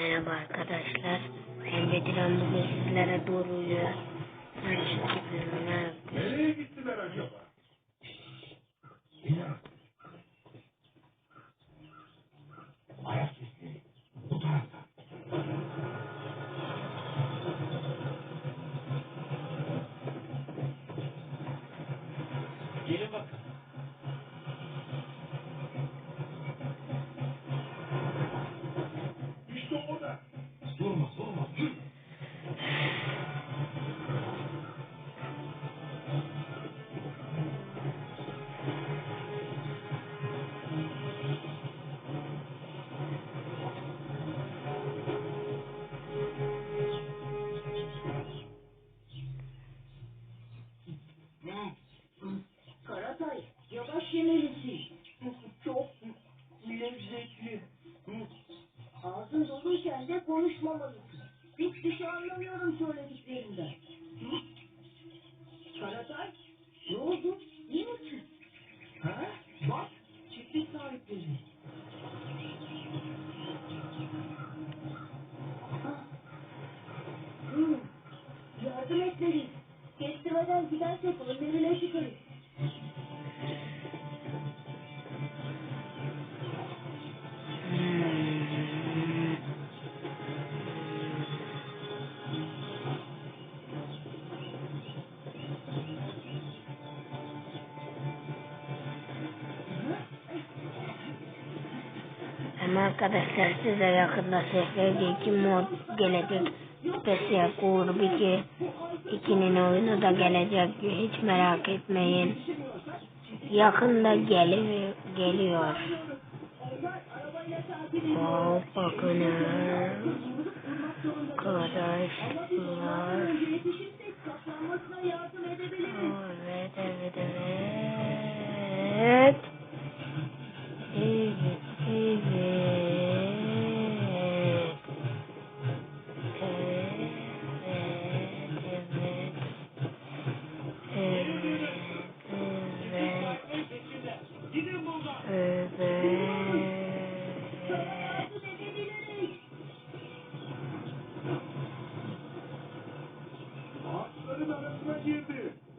Merhaba arkadaşlar. Ben Bediran bugün sizlere doğruyu konuşmamalısın. Hiçbir şey anlamıyorum söylediklerinden. Karatay, ne oldu? İyi misin? Ha? Bak, çiftlik sahipleri. Ah. Hmm, Yardım etmeliyiz. Kestirmeden gidersek önlerine çıkarız. Ama arkadaşlar size yakında SFG 2 mod gelecek. Spesial Kurbi 2 2'nin oyunu da gelecek. Hiç merak etmeyin. Yakında geliyor. geliyor. Wow, bakın arkadaşlar. Evet, evet, evet. Look at this.